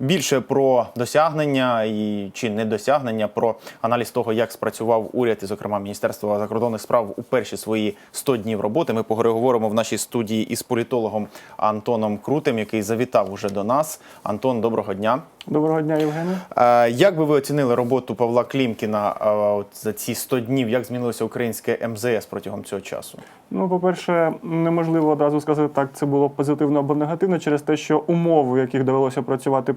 Більше про досягнення і чи недосягнення, про аналіз того, як спрацював уряд, і, зокрема, Міністерство закордонних справ у перші свої 100 днів роботи. Ми поговоримо в нашій студії із політологом Антоном Крутим, який завітав уже до нас. Антон, доброго дня. Доброго дня, Євгеній. Е, Як би ви оцінили роботу Павла Клімкіна е, за ці 100 днів? Як змінилося українське МЗС протягом цього часу? Ну, по-перше, неможливо одразу сказати, так це було позитивно або негативно, через те, що умови, в яких довелося працювати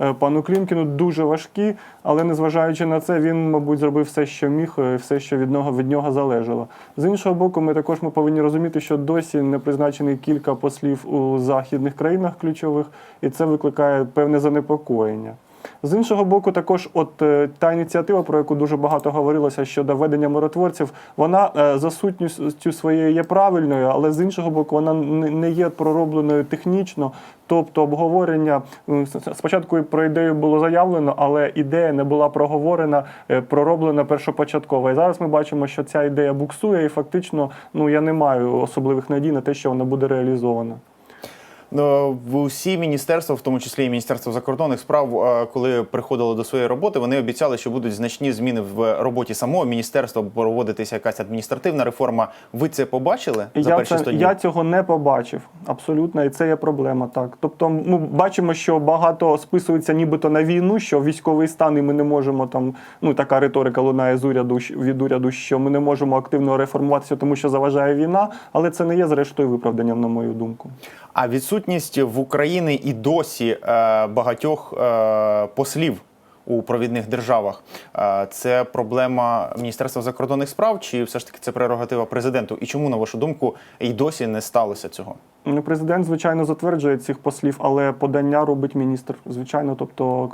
е, пану Клімкіну, дуже важкі, але незважаючи на це, він, мабуть, зробив все, що міг, е, все, що від нього від нього залежало. З іншого боку, ми також ми повинні розуміти, що досі не призначений кілька послів у західних країнах ключових, і це викликає певне занепокоєння. З іншого боку, також от е, та ініціатива, про яку дуже багато говорилося щодо ведення миротворців, вона е, за сутністю своєю є правильною, але з іншого боку, вона не є проробленою технічно. Тобто обговорення спочатку про ідею було заявлено, але ідея не була проговорена, е, пророблена першопочатково. І зараз ми бачимо, що ця ідея буксує, і фактично, ну я не маю особливих надій на те, що вона буде реалізована. Ну, в усі міністерства, в тому числі і Міністерство закордонних справ, е, коли приходило до своєї роботи, вони обіцяли, що будуть значні зміни в роботі самого міністерства, проводитися якась адміністративна реформа. Ви це побачили за Я, перші це, 100 днів? я цього не побачив абсолютно, і це є проблема. Так, тобто, ми бачимо, що багато списується нібито на війну, що військовий стан, і ми не можемо там. Ну така риторика лунає з уряду від уряду, що ми не можемо активно реформуватися, тому що заважає війна. Але це не є зрештою виправданням, на мою думку. А відсутність в Україні і досі е, багатьох е, послів у провідних державах е, це проблема Міністерства закордонних справ, чи все ж таки це прерогатива президенту? І чому, на вашу думку, і досі не сталося цього? Ну, Президент, звичайно, затверджує цих послів, але подання робить міністр. Звичайно, тобто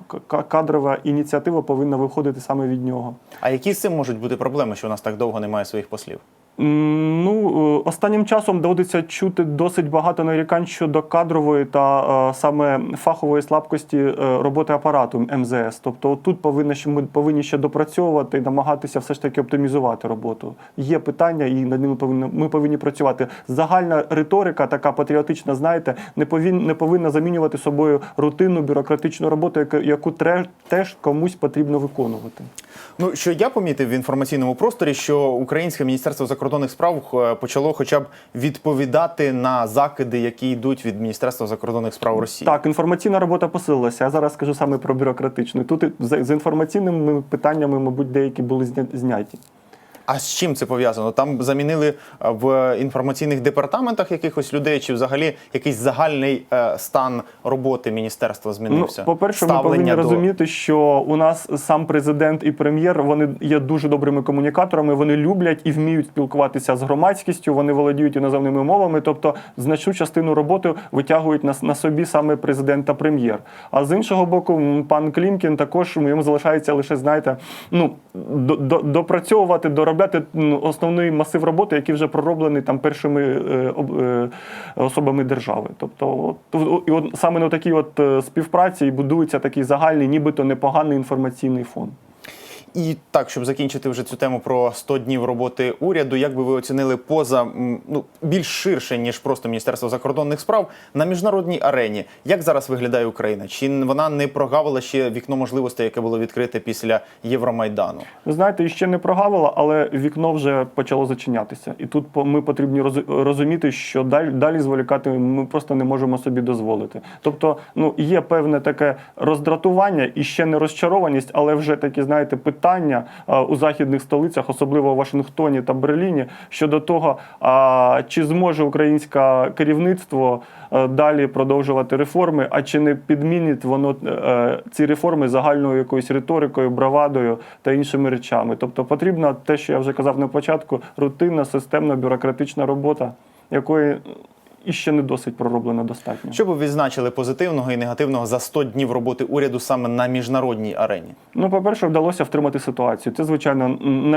кадрова ініціатива повинна виходити саме від нього. А які з цим можуть бути проблеми, що у нас так довго немає своїх послів? Ну, е, останнім часом доводиться чути досить багато нарікань щодо кадрової та е, саме фахової слабкості е, роботи апарату МЗС. Тобто тут повинні ще ми повинні ще допрацьовувати і намагатися все ж таки оптимізувати роботу. Є питання, і над ними повинні ми повинні працювати. Загальна риторика, така патріотична, знаєте, не повинна не повинна замінювати собою рутинну бюрократичну роботу, яку, яку теж комусь потрібно виконувати. Ну що я помітив в інформаційному просторі, що Українське міністерство закордонних справ е, почало хоча б відповідати на закиди, які йдуть від Міністерства закордонних справ Росії. Так, інформаційна робота посилилася. Я зараз скажу саме про бюрократичну. Тут з, інформаційними питаннями, мабуть, деякі були зня- зняті. А з чим це пов'язано? Там замінили е, в інформаційних департаментах якихось людей, чи взагалі якийсь загальний е, стан роботи міністерства змінився? Ну, по-перше, ми повинні до- розуміти, що у нас сам президент і прем'єр вони є дуже добрими комунікаторами. Вони люблять і вміють спілкуватися з громадськістю. Вони володіють іноземними мовами. Тобто, значну частину роботи витягують на, на собі саме президент та прем'єр. А з іншого боку, пан Клімкін також йому залишається лише, знаєте, ну до, до, допрацьовувати, доробляти ну, основний масив роботи, який вже пророблений там першими е, е, особами держави. Тобто, от, і от саме на такій от е, співпраці і будується такий загальний, нібито непоганий інформаційний фон. І так, щоб закінчити вже цю тему про 100 днів роботи уряду, як би ви оцінили поза ну більш ширше ніж просто Міністерство закордонних справ на міжнародній арені? Як зараз виглядає Україна? Чи вона не прогавила ще вікно можливостей, яке було відкрите після Євромайдану? Ви знаєте, іще не прогавила, але вікно вже почало зачинятися. І тут ми потрібні роз- розуміти, що далі, далі зволікати ми просто не можемо собі дозволити. Тобто, ну є певне таке роздратування і ще не розчарованість, але вже такі, знаєте, питання а, у західних столицях, особливо у Вашингтоні та Берліні, щодо того, чи зможе українське керівництво е, далі продовжувати реформи, а чи не підмінить воно е, ці реформи загальною якоюсь риторикою, бравадою та іншими речами. Тобто потрібна те, що я вже казав на початку, рутинна, системна, бюрократична робота, якої іще не досить пророблена достатньо. Що б ви відзначили позитивного і негативного за 100 днів роботи уряду саме на міжнародній арені? Ну, по-перше, вдалося втримати ситуацію. Це, звичайно,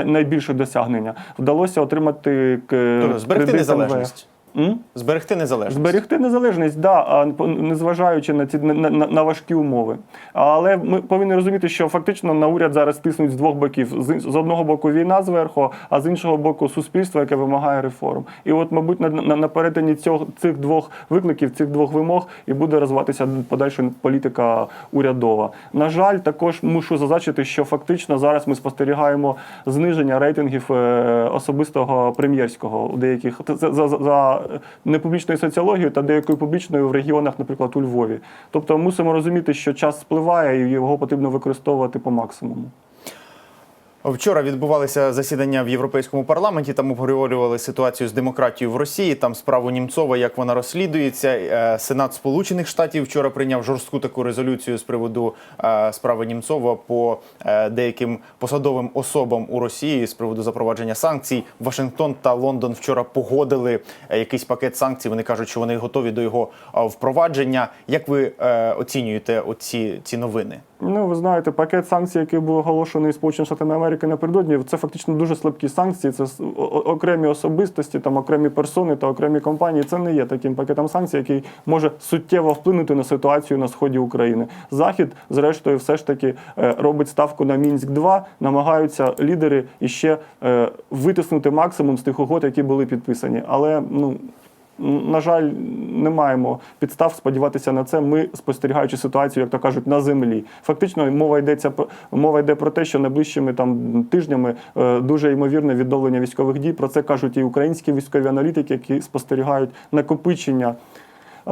найбільше досягнення. Вдалося отримати к- Тобто зберегти незалежність. М? Зберегти незалежність. Зберегти незалежність, да, незважаючи на ці на, на, важкі умови. Але ми повинні розуміти, що фактично на уряд зараз тиснуть з двох боків: з, з одного боку війна зверху, а з іншого боку суспільство, яке вимагає реформ. І от, мабуть, на, на, на перетині цього цих двох викликів, цих двох вимог, і буде розвиватися подальша політика урядова. На жаль, також мушу зазначити, що фактично зараз ми спостерігаємо зниження рейтингів е, особистого прем'єрського у деяких за, за, за непублічною соціологією та деякою публічною в регіонах, наприклад, у Львові. Тобто мусимо розуміти, що час спливає і його потрібно використовувати по максимуму. Вчора відбувалися засідання в Європейському парламенті. Там обговорювали ситуацію з демократією в Росії. Там справу Німцова, як вона розслідується. Е, Сенат Сполучених Штатів вчора прийняв жорстку таку резолюцію з приводу е, справи Німцова по е, деяким посадовим особам у Росії з приводу запровадження санкцій. Вашингтон та Лондон вчора погодили якийсь пакет санкцій. Вони кажуть, що вони готові до його впровадження. Як ви оцінюєте оці ці новини? Ну, ви знаєте, пакет санкцій, який був оголошений Сполученими Штатами Америки напередодні, це фактично дуже слабкі санкції. Це окремі особистості, там окремі персони та окремі компанії. Це не є таким пакетом санкцій, який може суттєво вплинути на ситуацію на сході України. Захід, зрештою, все ж таки е, робить ставку на мінськ 2 намагаються лідери іще е, витиснути максимум з тих угод, які були підписані. Але ну. На жаль, не маємо підстав сподіватися на це. Ми спостерігаючи ситуацію, як то кажуть, на землі. Фактично, мова йдеться мова йде про те, що найближчими там тижнями е, дуже ймовірне відновлення військових дій. Про це кажуть і українські військові аналітики, які спостерігають накопичення. Е,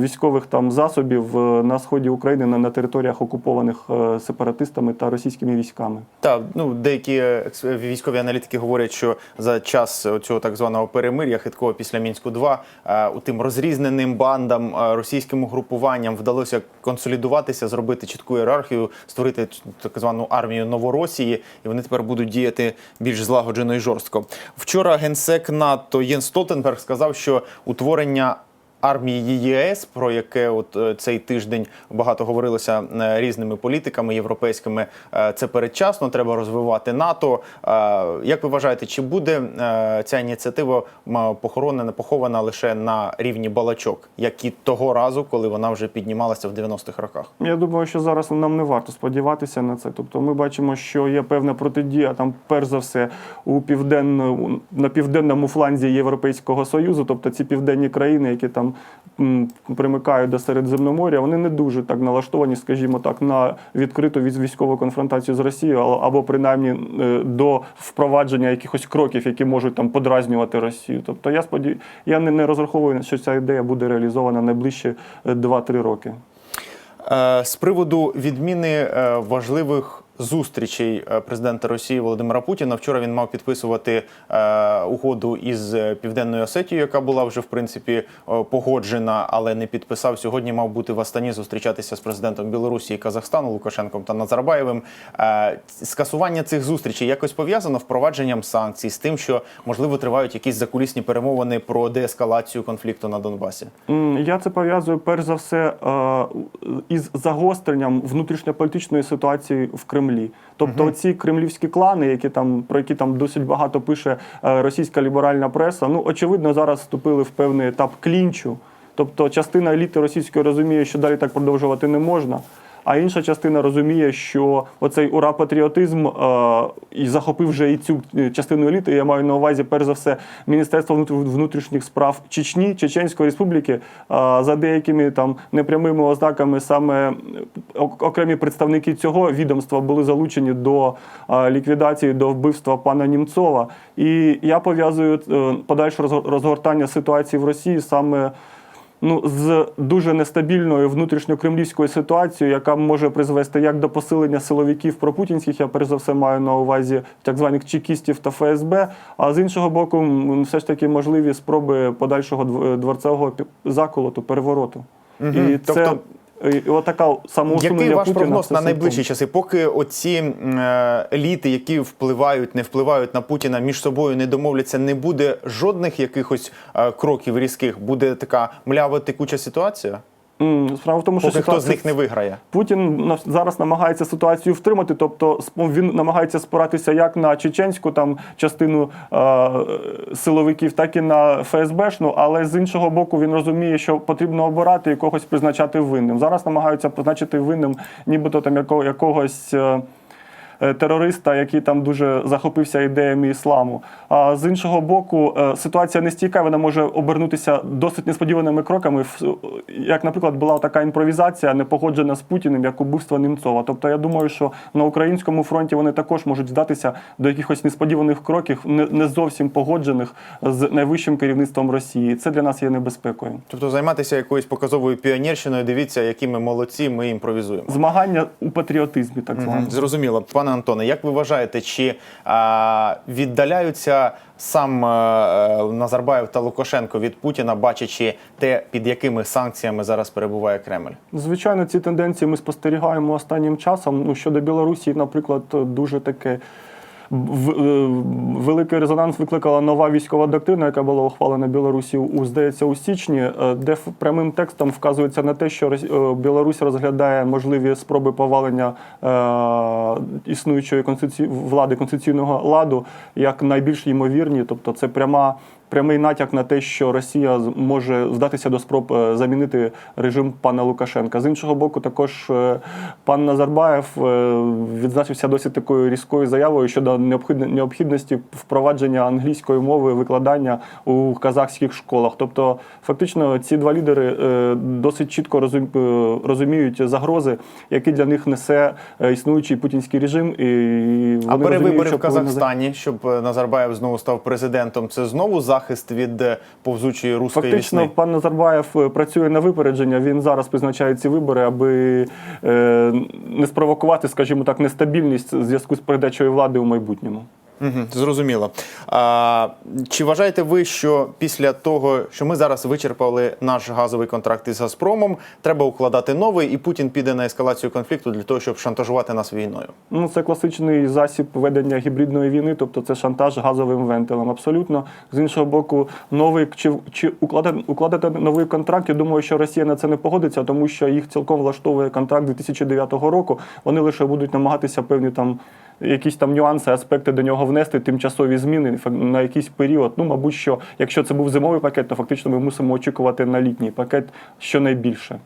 Військових там засобів е, на сході України на, на територіях окупованих е, сепаратистами та російськими військами. Так, ну деякі військові аналітики говорять, що за час цього так званого перемир'я хиткого після мінську 2 у тим розрізненим бандам, російським угрупуванням вдалося консолідуватися, зробити чітку ієрархію, створити так звану армію Новоросії, і вони тепер будуть діяти більш злагоджено і жорстко. Вчора генсек НАТО Єн Столтенберг сказав, що утворення армії ЄС, про яке от е, цей тиждень багато говорилося е, різними політиками європейськими. е, Це передчасно, треба розвивати НАТО. Як ви вважаєте, чи буде ця ініціатива похоронена, похована лише на рівні балачок, як і того разу, коли вона вже піднімалася в 90-х роках? Я думаю, що зараз нам не варто сподіватися на це. Тобто, ми бачимо, що є певна протидія там, перш за все, у південно, на південному фланзі Європейського союзу, тобто ці південні країни, які там примикають до Середземноморя, вони не дуже так налаштовані, скажімо так, на відкриту військову конфронтацію з Росією, або принаймні е, до впровадження якихось кроків, які можуть там подразнювати Росію. Тобто я сподів... я не, не розраховую, що ця ідея буде реалізована найближчі е, 2-3 роки. Е, З приводу відміни е, важливих зустрічей е, президента Росії Володимира Путіна. Вчора він мав підписувати е, угоду із е, Південною Осетією, яка була вже в принципі погоджена, але не підписав. Сьогодні мав бути в Астані зустрічатися з президентом Білорусі і Казахстану Лукашенком та Назарбаєвим. Скасування цих зустрічей якось пов'язано впровадженням санкцій з тим, що можливо тривають якісь закулісні перемовини про деескалацію конфлікту на Донбасі. Я це пов'язую перш за все із загостренням внутрішньополітичної ситуації в Кремлі. Тобто, ці кремлівські клани, які там про які там досить багато пише е, російська ліберальна преса, ну очевидно, зараз вступили в певний етап клінчу. Тобто, частина еліти російської розуміє, що далі так продовжувати не можна. А інша частина розуміє, що оцей ура-патріотизм е, і захопив вже і цю е, частину еліти. Я маю на увазі, перш за все, Міністерство внутр- внутрішніх справ Чечні, Чеченської республіки. Е, за деякими там непрямими ознаками саме е, окремі представники цього відомства були залучені до е, ліквідації, до вбивства пана Німцова. І я пов'язую е, подальше розгортання ситуації в Росії саме ну, з дуже нестабільною внутрішньокремлівською ситуацією, яка може призвести як до посилення силовиків пропутінських, я перш за все маю на увазі так званих чекістів та ФСБ. А з іншого боку, все ж таки можливі спроби подальшого дв- дворцевого заколоту, перевороту. І це Тобто- і отака самоусунення Який ваш Путіна, прогноз на найближчі часи? Поки оці е, еліти, які впливають, не впливають на Путіна, між собою не домовляться, не буде жодних якихось е, кроків різких. Буде така млява текуча ситуація. Справа в тому, що Поки хто з них не виграє. Путін зараз намагається ситуацію втримати, тобто він намагається спиратися як на чеченську там частину е, силовиків, так і на ФСБшну, але з іншого боку він розуміє, що потрібно обирати і когось призначати винним. Зараз намагаються призначити винним, нібито там яко- якогось. е, Терориста, який там дуже захопився ідеями ісламу. А з іншого боку, е, ситуація нестійка, вона може обернутися досить несподіваними кроками. Як, наприклад, була така імпровізація, не погоджена з Путіним, як убивство Німцова. Тобто, я думаю, що на українському фронті вони також можуть здатися до якихось несподіваних кроків, не зовсім погоджених з найвищим керівництвом Росії. Це для нас є небезпекою. Тобто займатися якоюсь показовою піонерщиною, дивіться, які ми молодці, ми імпровізуємо. Змагання у патріотизмі, так звано. Зрозуміло. Пане Антоне, як ви вважаєте, чи а, віддаляються сам е, е, Назарбаєв та Лукашенко від Путіна, бачачи те, під якими санкціями зараз перебуває Кремль? Звичайно, ці тенденції ми спостерігаємо останнім часом. Ну щодо Білорусі, наприклад, дуже таке. В- е, Великий резонанс викликала нова військова доктрина, яка була ухвалена Білорусі у здається у січні, е, де прямим текстом вказується на те, що е, Білорусь розглядає можливі спроби повалення існуючої конституції влади конституційного ладу як найбільш ймовірні, тобто це пряма. Прямий натяк на те, що Росія може здатися до спроб е, замінити режим пана Лукашенка. З іншого боку, також е, пан Назарбаєв е, відзначився досить такою різкою заявою щодо необхідно- необхідності впровадження англійської мови викладання у казахських школах. Тобто, фактично, ці два лідери досить чітко розум- розуміють загрози, які для них несе існуючий путінський режим. І А вони перевибори розуміють, що в Казахстані, щоб Назарбаєв знову став президентом, це знову захист від е, повзучої руської Фактично, вісни? пан Назарбаєв е, працює на випередження. Він зараз призначає ці вибори, аби е, не спровокувати, скажімо так, нестабільність в зв'язку з передачею влади у майбутньому. Угу, зрозуміло. А, чи вважаєте ви, що після того, що ми зараз вичерпали наш газовий контракт із Газпромом, треба укладати новий, і Путін піде на ескалацію конфлікту для того, щоб шантажувати нас війною? Ну, це класичний засіб ведення гібридної війни, тобто це шантаж газовим вентилем. Абсолютно. З іншого боку, новий чи, чи укладати, укладати новий контракт. Я думаю, що Росія на це не погодиться, тому що їх цілком влаштовує контракт 2009 року. Вони лише будуть намагатися певні там. Якісь там нюанси, аспекти до нього внести, тимчасові зміни на якийсь період. Ну, мабуть, що якщо це був зимовий пакет, то фактично ми мусимо очікувати на літній пакет щонайбільше.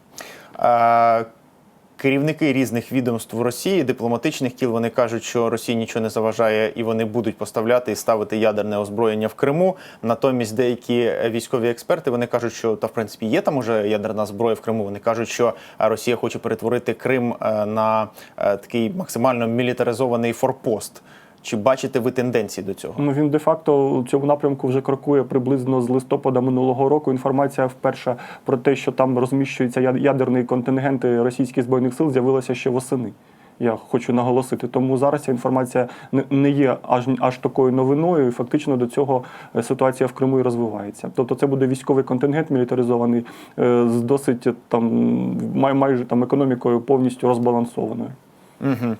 Керівники різних відомств Росії, дипломатичних кіл, вони кажуть, що Росії нічого не заважає, і вони будуть поставляти і ставити ядерне озброєння в Криму. Натомість деякі військові експерти вони кажуть, що та в принципі є там уже ядерна зброя в Криму. Вони кажуть, що е, Росія хоче перетворити Крим е, на е, такий максимально мілітаризований форпост. Чи бачите ви тенденції до цього? Ну він де-факто у цьому напрямку вже крокує приблизно з листопада минулого року. Інформація вперше про те, що там розміщується яд- ядерний контингент російських збройних сил, з'явилася ще восени. Я хочу наголосити. Тому зараз ця інформація не- є аж аж такою новиною. І фактично до цього е, ситуація в Криму і розвивається. Тобто, це буде військовий контингент мілітаризований е, з досить там май- майже там економікою повністю розбалансованою. Угу.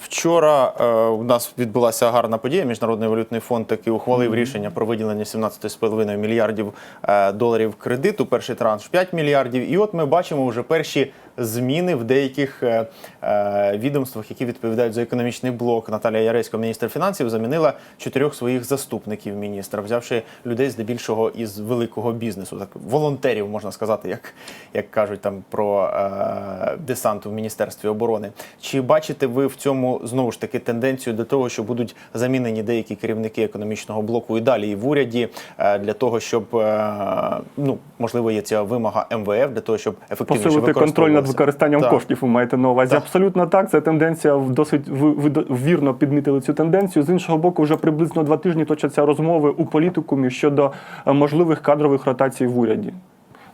Вчора е, у нас відбулася гарна подія. Міжнародний валютний фонд таки ухвалив рішення про виділення 17,5 мільярдів е, доларів кредиту. Перший транш 5 мільярдів. І от ми бачимо вже перші зміни в деяких е, е, відомствах, які відповідають за економічний блок. Наталія Яресько, міністр фінансів, замінила чотирьох своїх заступників міністра, взявши людей здебільшого із великого бізнесу, так волонтерів можна сказати, як, як кажуть там про е, десант в міністерстві оборони. Чи бачите ви в цьому знову ж таки тенденцію до того, що будуть замінені деякі керівники економічного блоку і далі і в уряді е, для того, щоб е, ну можливо є ця вимога МВФ для того, щоб ефективніше Посилити контроль над? Використанням Так. коштів, ви маєте на увазі. Так. Абсолютно так. Це тенденція досить ви, ви вірно підмітили цю тенденцію. З іншого боку, вже приблизно два тижні точаться розмови у політикумі щодо е, можливих кадрових ротацій в уряді.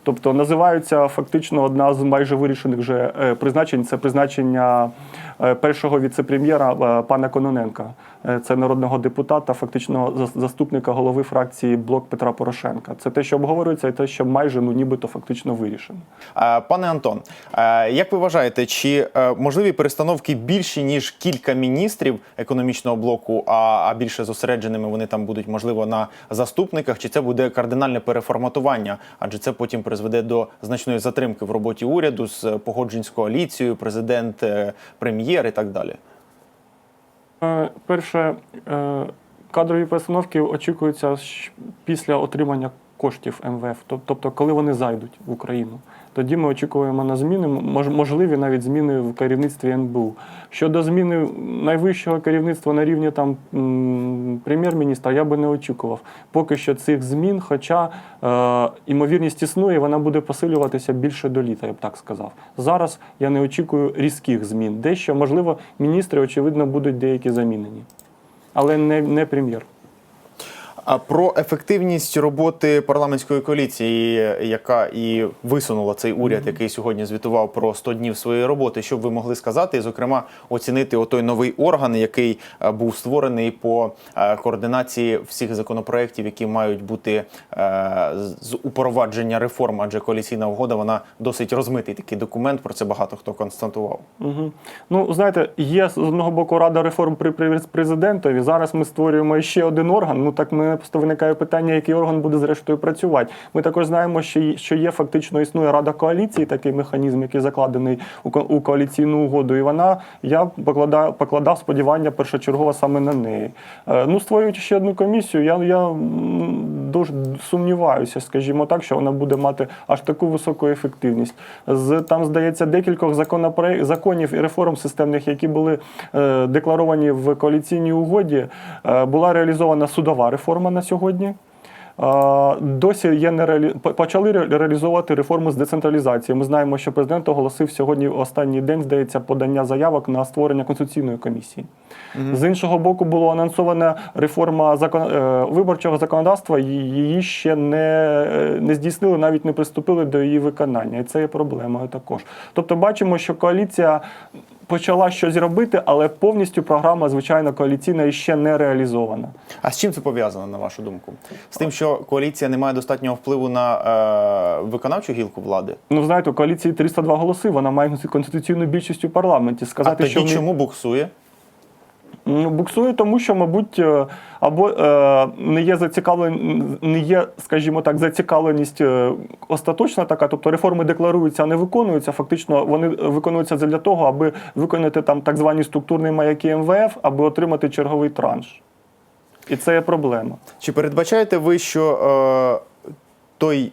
Тобто називаються фактично одна з майже вирішених вже е, призначень це призначення е, першого віце-прем'єра пана Кононенка. Е, це народного депутата, фактично зас- заступника голови фракції Блок Петра Порошенка. Це те, що обговорюється, і те, що майже ну нібито фактично вирішено. Е, Пане Антон, е, як ви вважаєте, чи можливі перестановки більші ніж кілька міністрів економічного блоку, а, більше зосередженими вони там будуть можливо на заступниках? Чи це буде кардинальне переформатування? Адже це потім призведе до значної затримки в роботі уряду з погоджень з коаліцією, президент, прем'єр і так далі? Е, Перше, е, кадрові перестановки очікуються після отримання коштів МВФ, тобто коли вони зайдуть в Україну. Тоді ми очікуємо на зміни, можливі навіть зміни в керівництві НБУ. Щодо зміни найвищого керівництва на рівні там прем'єр-міністра, я би не очікував. Поки що цих змін, хоча е, імовірність існує, вона буде посилюватися більше до літа, я б так сказав. Зараз я не очікую різких змін. Дещо, можливо, міністри, очевидно, будуть деякі замінені. Але не, не прем'єр. А про ефективність роботи парламентської коаліції, яка і висунула цей уряд, який сьогодні звітував про 100 днів своєї роботи, що б ви могли сказати, і, зокрема, оцінити отой новий орган, який е, був створений по е, координації всіх законопроєктів, які мають бути е, з упровадження реформ, адже коаліційна угода вона досить розмитий такий документ. Про це багато хто констатував. Угу. Ну, знаєте, є з одного боку рада реформ при президентові. Зараз ми створюємо ще один орган. Ну так просто виникає питання, який орган буде зрештою працювати. Ми також знаємо, що є, фактично існує рада коаліції, такий механізм, який закладений у, коаліційну угоду. І вона я покладав, покладав сподівання першочергово саме на неї. Е, ну, створюючи ще одну комісію, я, я дуже сумніваюся, скажімо так, що вона буде мати аж таку високу ефективність. З там здається декількох законів і реформ системних, які були е, декларовані в коаліційній угоді, е, була реалізована судова реформа на сьогодні. Досі є не реалі... по- почали ре- реалізовувати реформу з децентралізації. Ми знаємо, що президент оголосив сьогодні останній день, здається, подання заявок на створення конституційної комісії. З іншого боку, була анонсована реформа закон... е, виборчого законодавства, її ще не, е, не здійснили, навіть не приступили до її виконання. І це є проблемою також. Тобто, бачимо, що коаліція почала щось робити, але повністю програма, звичайно, коаліційна і ще не реалізована. А з чим це пов'язано, на вашу думку? З тим, що коаліція не має достатнього впливу на е, виконавчу гілку влади? Ну, знаєте, у коаліції 302 голоси, вона має конституційну більшість у парламенті. А Сказати, тоді що чому буксує? Буксує, тому що, мабуть, е, або е, не є зацікавлен, не є, скажімо так, зацікавленість е, остаточна така, тобто реформи декларуються, а не виконуються. Фактично, вони виконуються для того, аби виконати там так звані структурні маяки МВФ, аби отримати черговий транш. І це є проблема. Чи передбачаєте ви, що е, той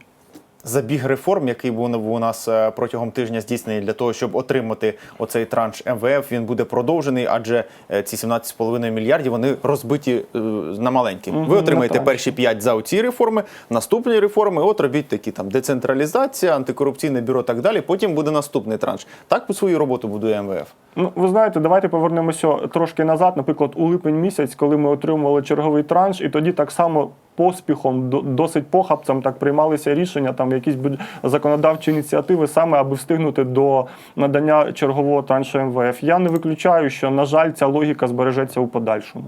забіг реформ, який був у нас е, протягом тижня здійснений для того, щоб отримати оцей транш МВФ, він буде продовжений, адже е, ці 17,5 мільярдів вони розбиті е, на маленькі. Ви отримаєте перші 5 за оці реформи, наступні реформи, от робіть такі там децентралізація, антикорупційне бюро, так далі. Потім буде наступний транш. Так по свою роботу будує МВФ. Ну, ви знаєте, давайте повернемося трошки назад. Наприклад, у липень місяць, коли ми отримували черговий транш, і тоді так само поспіхом, досить похапцем так приймалися рішення, там якісь законодавчі ініціативи, саме аби встигнути до надання чергового траншу МВФ. Я не виключаю, що на жаль, ця логіка збережеться у подальшому.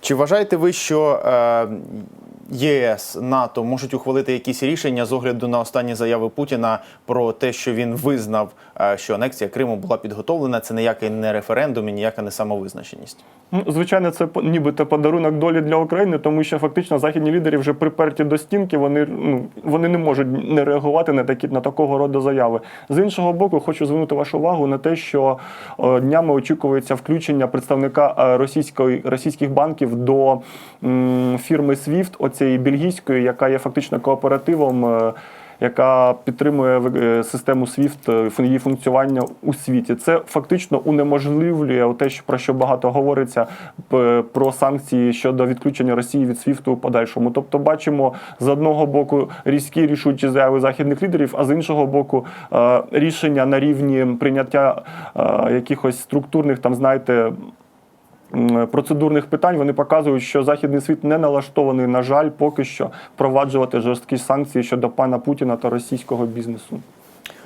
Чи вважаєте ви, що е, ЄС, НАТО можуть ухвалити якісь рішення з огляду на останні заяви Путіна про те, що він визнав, е, що анексія Криму була підготовлена? Це ніякий не референдум і ніяка не самовизначеність. Ну, звичайно, це нібито подарунок долі для України, тому що фактично західні лідери вже приперті до стінки. Вони ну вони не можуть не реагувати на такі на такого роду заяви. З іншого боку, хочу звернути вашу увагу на те, що е, днями очікується включення представника е, російської російських банків до м, фірми SWIFT, оцієї бельгійської, яка є фактично кооперативом. е, яка підтримує е, систему SWIFT, е, її функціонування у світі. Це фактично унеможливлює те, про що багато говориться про санкції щодо відключення Росії від SWIFT у подальшому. Тобто, бачимо з одного боку різкі рішучі заяви західних лідерів, а з іншого боку, рішення на рівні прийняття якихось структурних там, знаєте. Процедурних питань вони показують, що західний світ не налаштований, на жаль, поки що впроваджувати жорсткі санкції щодо пана Путіна та російського бізнесу.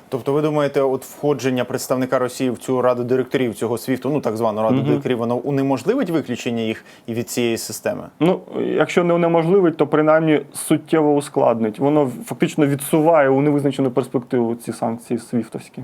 Тобто, ви думаєте, от входження представника Росії в цю раду директорів цього свіфту, ну так звану раду директорів, воно унеможливить виключення їх і від цієї системи? Ну, якщо не унеможливить, то принаймні суттєво ускладнить. Воно фактично відсуває у невизначену перспективу ці санкції свіфтовські.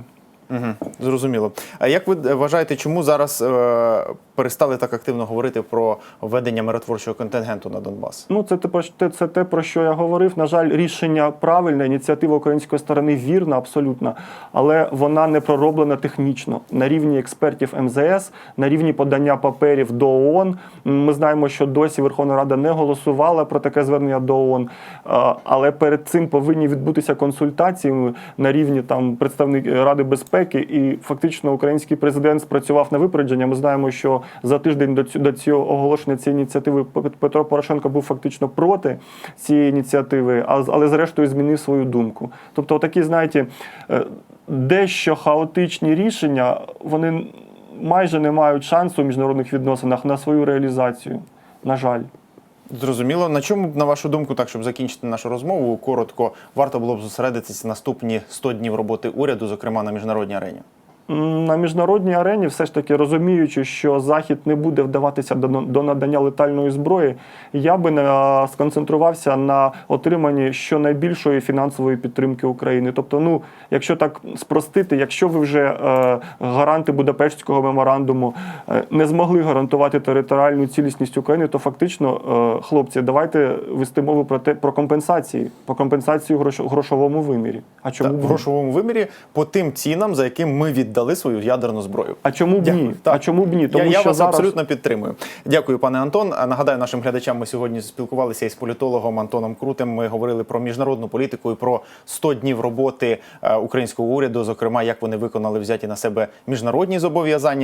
Угу, зрозуміло. А як ви вважаєте, чому зараз е, перестали так активно говорити про введення миротворчого контингенту на Донбас? Ну, це те, про що- це те, про що я говорив. На жаль, рішення правильне, ініціатива української сторони вірна, абсолютно, але вона не пророблена технічно на рівні експертів МЗС, на рівні подання паперів до ООН. Ми знаємо, що досі Верховна Рада не голосувала про таке звернення до ООН, А, але перед цим повинні відбутися консультації на рівні там представник Ради безпеки, і фактично український президент спрацював на випередження. Ми знаємо, що за тиждень до до цього оголошення цієї ініціативи Петро Порошенко був фактично проти цієї ініціативи, але зрештою змінив свою думку. Тобто, такі, знаєте, е, дещо хаотичні рішення, вони майже не мають шансу в міжнародних відносинах на свою реалізацію. На жаль. Зрозуміло. На чому на вашу думку, так щоб закінчити нашу розмову, коротко варто було б зосередитися наступні 100 днів роботи уряду, зокрема на міжнародній арені? На міжнародній арені, все ж таки розуміючи, що Захід не буде вдаватися до, надання летальної зброї, я би на, сконцентрувався на отриманні щонайбільшої фінансової підтримки України. Тобто, ну, якщо так спростити, якщо ви вже е, гаранти Будапештського меморандуму е, не змогли гарантувати територіальну цілісність України, то фактично, е, хлопці, давайте вести мову про те про компенсації, про компенсацію грош- грошовому вимірі. А чому в грошовому вимірі по тим цінам, за яким ми віддали свою ядерну зброю. А чому б ні? Так. А чому б ні? Тому я, я що вас зараз абсолютно підтримую. Дякую, пане Антон. Нагадаю нашим глядачам, ми сьогодні спілкувалися із політологом Антоном Крутим. Ми говорили про міжнародну політику і про 100 днів роботи е, українського уряду, зокрема, як вони виконали взяті на себе міжнародні зобов'язання.